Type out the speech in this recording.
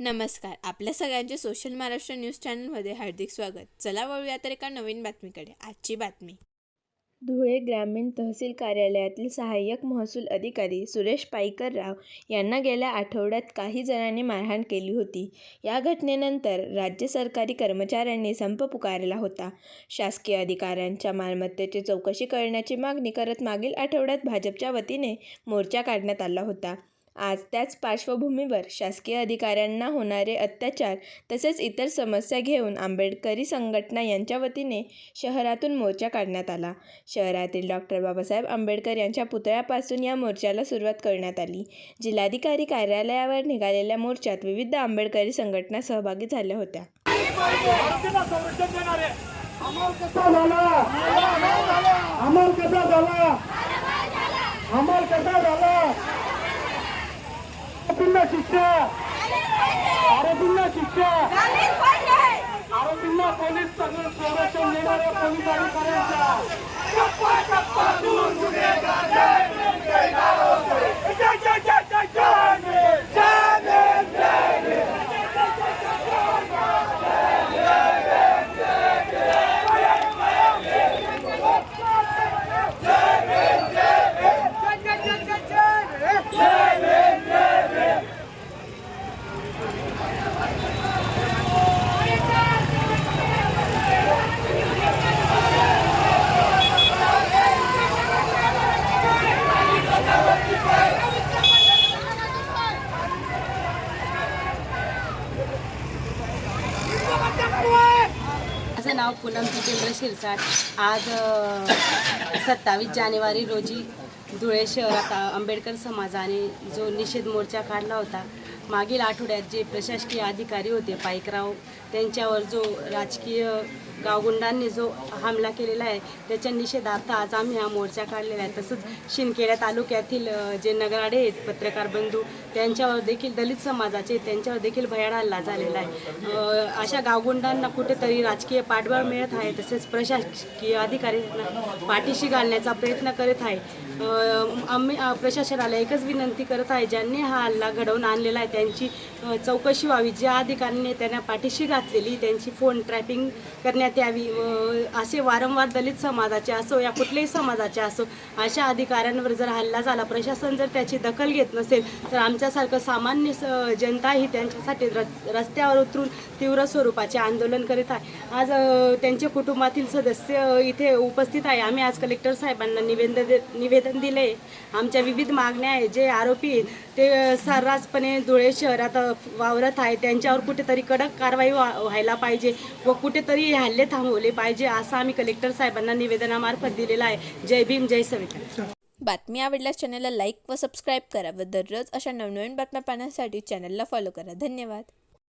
नमस्कार. आपल्या सगळ्यांचे सोशल महाराष्ट्र न्यूज चॅनलमध्ये हार्दिक स्वागत. चला वळूया तर एका नवीन बातमीकडे. आजची बातमी. धुळे ग्रामीण तहसील कार्यालयातील सहाय्यक महसूल अधिकारी सुरेश पाईकरराव यांना गेल्या आठवड्यात काही जणांनी मारहाण केली होती. या घटनेनंतर राज्य सरकारी कर्मचाऱ्यांनी संप पुकारला होता. शासकीय अधिकाऱ्यांच्या मालमत्तेची चौकशी करण्याची मागणी करत मागील आठवड्यात भाजपच्या वतीने मोर्चा काढण्यात आला होता. आज त्याच पार्श्वभूमीवर शासकीय अधिकाऱ्यांना होणारे अत्याचार तसेच इतर समस्या घेऊन आंबेडकरी संघटना यांच्या वतीने शहरातून मोर्चा काढण्यात आला. शहरातील डॉक्टर बाबासाहेब आंबेडकर यांच्या पुतळ्यापासून या मोर्चाला सुरुवात करण्यात आली. जिल्हाधिकारी कार्यालयावर निघालेल्या मोर्चात विविध आंबेडकरी संघटना सहभागी झाल्या होत्या. अमल कसा झाला अमल कसा झाला अमल कसा झाला आरोपींना शिक्षा. आरोपींना शिक्षा. आरोपींना पोलीस संरक्षण देणाऱ्या पोलीस अधिकाऱ्यांच्या टप्पा टप्पा दूर गुन्हेगार जय भीम, जय भारत. जय जय जय जय जय भीम. जय भीम, जय भीम. माझं नाव पूनम जितेंद्र शिरसाट. आज सत्तावीस जानेवारी रोजी धुळे शहरात आंबेडकर समाजाने जो निषेध मोर्चा काढला होता मागील आठवड्यात जे प्रशासकीय अधिकारी होते पाईकराव त्यांच्यावर जो राजकीय गावगुंडांनी जो हमला केलेला आहे त्याच्या निषेधार्थ आज आम्ही हा मोर्चा काढलेला आहे. तसंच शिंदखेडा तालुक्यातील जे नगराडे आहेत पत्रकार बंधू त्यांच्यावर देखील दलित समाजाचे त्यांच्यावर देखील भयाड हल्ला झालेला आहे. अशा गावगुंडांना कुठेतरी राजकीय पाठबळ मिळत आहे तसेच प्रशासकीय अधिकाऱ्यांना पाठीशी घालण्याचा प्रयत्न करत आहे. आम्ही प्रशासनाला एकच विनंती करत आहे ज्यांनी हा हल्ला घडवून आणलेला आहे त्यांची चौकशी व्हावी. ज्या अधिकाऱ्यांनी त्यांना पाठीशी घातलेली त्यांची फोन ट्रॅपिंग करण्यात यावी. व असे वारंवार दलित समाजाचे असो या कुठल्याही समाजाचे असो अशा अधिकाऱ्यांवर जर हल्ला झाला प्रशासन जर त्याची दखल घेत नसेल तर आमच्यासारखं सामान्य स- जनता ही त्यांच्यासाठी र रस्त्यावर उतरून तीव्र स्वरूपाचे आंदोलन करीत आहे. आज त्यांच्या कुटुंबातील सदस्य इथे उपस्थित आहे. आम्ही आज कलेक्टर साहेबांना निवेदन दे निवेदन दिले आमच्या विविध मागण्या आहे जे आरोपी आहेत ते सर्रासपणे धुळे शहरात वावरत आहे त्यांच्यावर कुठेतरी कडक कारवाई व्हायला पाहिजे व कुठेतरी हल्ले थांबवले पाहिजे असं आम्ही कलेक्टर साहेबांना निवेदनामार्फत दिलेलं आहे. जय भीम जय सविता. बातमी आवडल्यास चॅनलला लाईक व सबस्क्राईब करा व दररोज अशा नवनवीन बातम्या पाहण्यासाठी चॅनलला फॉलो करा. धन्यवाद.